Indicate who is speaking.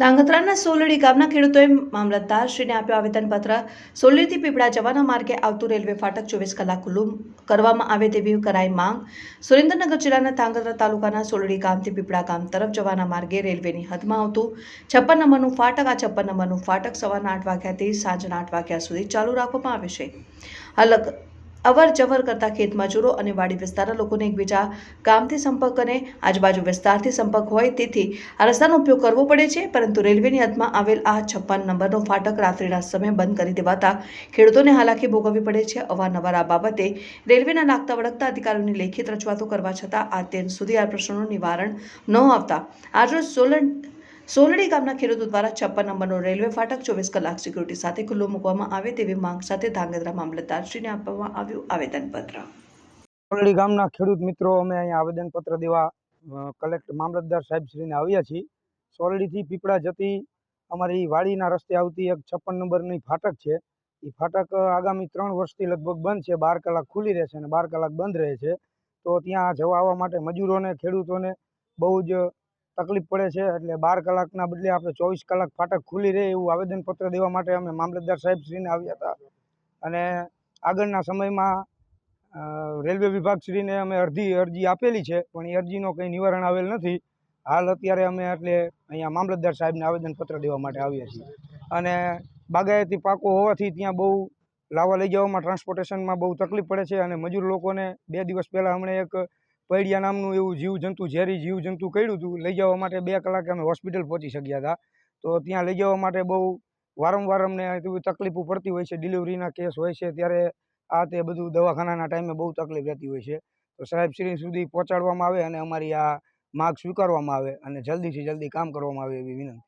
Speaker 1: ધાંગધ્રાના સોલડી ગામના ખેડૂતોએ મામલતદારશ્રીને આપ્યો આવેદનપત્ર. સોલડીથી પીપળા જવાના માર્ગે આવતું રેલવે ફાટક ચોવીસ કલાક ખુલ્લું કરવામાં આવે તેવી કરાઈ માંગ. સુરેન્દ્રનગર જિલ્લાના ધાંગધ્રા તાલુકાના સોલડી ગામથી પીપળા ગામ તરફ જવાના માર્ગે રેલવેની હદમાં આવતું છપ્પન નંબરનું ફાટક, આ છપ્પન નંબરનું ફાટક સવારના આઠ વાગ્યાથી સાંજના આઠ વાગ્યા સુધી ચાલુ રાખવામાં આવે છે. અલગ અવર જવર કરતા ખેતમજૂરો અને વાડી વિસ્તારના લોકોને એકબીજા ગામથી સંપર્ક અને આજુબાજુ વિસ્તારથી સંપર્ક હોય તેથી આ રસ્તાનો ઉપયોગ કરવો પડે છે, પરંતુ રેલવેની હદમાં આવેલ આ છપ્પન નંબરનો ફાટક રાત્રિના સમયે બંધ કરી દેવાતા ખેડૂતોને હાલાકી ભોગવવી પડે છે. અવારનવાર આ બાબતે રેલવેના લાગતા વળગતા અધિકારીઓની લેખિત રજૂઆતો કરવા છતાં આ તેમ સુધી આ પ્રશ્નોનું નિવારણ ન આવતા. આજરોજ સોલન સોલડી ગામના ખેડૂતો દ્વારા છપ્પન નંબરનો રેલવે ફાટક ચોવીસ કલાક સિક્યુરિટી સાથે ખુલ્લો મૂકવામાં આવે તેવી માંગ સાથે ધાંગધ્રા મામલતદારશ્રીને આપવામાં આવ્યું આવેદનપત્ર.
Speaker 2: સોલડી ગામના ખેડૂત મિત્રો, અમે અહીંયા આવેદનપત્ર દેવા કલેક્ટર મામલતદાર સાહેબશ્રીને આવ્યા છીએ. સોલડીથી પીપળા જતી અમારી વાડીના રસ્તે આવતી એક છપ્પન નંબરની ફાટક છે. એ ફાટક આગામી ત્રણ વર્ષથી લગભગ બંધ છે, બાર કલાક ખુલ્લી રહેશે અને બાર કલાક બંધ રહે છે. તો ત્યાં જવા આવવા માટે મજૂરોને, ખેડૂતોને બહુ જ તકલીફ પડે છે, એટલે બાર કલાકના બદલે આપણે ચોવીસ કલાક ફાટક ખુલ્લી રહે એવું આવેદનપત્ર દેવા માટે અમે મામલતદાર સાહેબશ્રીને આવ્યા હતા. અને આગળના સમયમાં રેલવે વિભાગશ્રીને અમે અરજી અરજી આપેલી છે, પણ એ અરજીનો કંઈ નિવારણ આવેલ નથી. હાલ અત્યારે અમે એટલે અહીંયા મામલતદાર સાહેબને આવેદનપત્ર દેવા માટે આવ્યા છીએ. અને બાગાયતી પાકો હોવાથી ત્યાં બહુ લાવવા લઈ જવામાં, ટ્રાન્સપોર્ટેશનમાં બહુ તકલીફ પડે છે અને મજૂર લોકોને બે દિવસ પહેલાં હમણાં એક પૈડિયા નામનું એવું જીવજંતુ, ઝેરી જીવજંતુ કર્યું હતું લઈ જવા માટે બે કલાકે અમે હોસ્પિટલ પહોંચી શક્યા હતા. તો ત્યાં લઈ જવા માટે બહુ વારંવાર અમને તકલીફો પડતી હોય છે ડિલિવરીના કેસ હોય છે, ત્યારે આ તે બધું દવાખાનાના ટાઈમે બહુ તકલીફ રહેતી હોય છે. તો સાહેબશ્રી સુધી પહોંચાડવામાં આવે અને અમારી આ માગ સ્વીકારવામાં આવે અને જલ્દીથી જલ્દી કામ કરવામાં આવે એવી વિનંતી.